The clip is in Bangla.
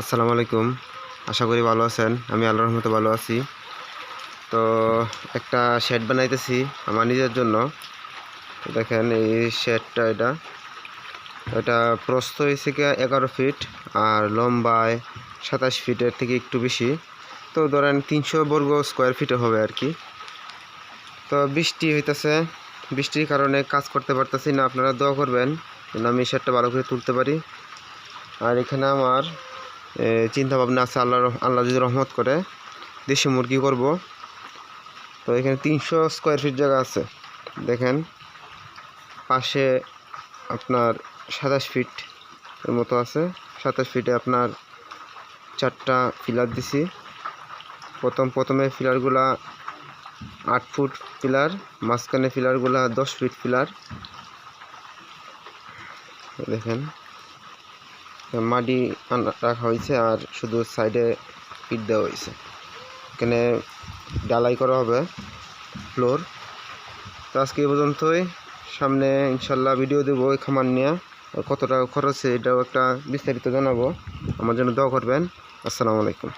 আসসালামু আলাইকুম। আশা করি ভালো আছেন। আমি আল্লাহর রহমতে ভালো আছি। তো একটা শেড বানাইতেছি আমার নিজের জন্য। দেখেন, এই শেডটা এটা। এটা প্রস্থ হয়েছে কি এগারো ফিট আর লম্বায় সাতাশ ফিটের থেকে একটু বেশি। তো ধরেন তিনশো বর্গ স্কোয়ার ফিটে হবে আর কি। তো বৃষ্টি হইতেছে। বৃষ্টির কারণে কাজ করতে পারতেছি না। আপনারা দোয়া করবেন আমি শেডটা ভালো করে তুলতে পারি। আর এখানে আমার চিন্তা ভাবনা আছে আল্লাহ আল্লাহ যদি রহমত করে, দেশি মুরগি করব। তো এখানে তিনশো স্কোয়ার ফিট জায়গা আছে। দেখেন, পাশে আপনার সাতাশ ফিট এর মতো আছে। সাতাশ ফিটে আপনার চারটা পিলার দিছি। প্রথম, প্রথমে পিলারগুলা আট ফুট পিলার মাঝখানে পিলারগুলা দশ ফিট পিলার দেখেন। মাটি রাখা হয়েছে আর শুধু সাইডে ইট দেওয়া হয়েছে। এখানে ডালাই করা হবে ফ্লোর তো আজকে এই পর্যন্তই। সামনে ইনশাল্লাহ ভিডিও দেবো এই খামার নিয়ে। কত টাকা খরচ, এটাও একটা বিস্তারিত জানাব। আমার জন্য দোয়া করবেন। আসসালামু আলাইকুম।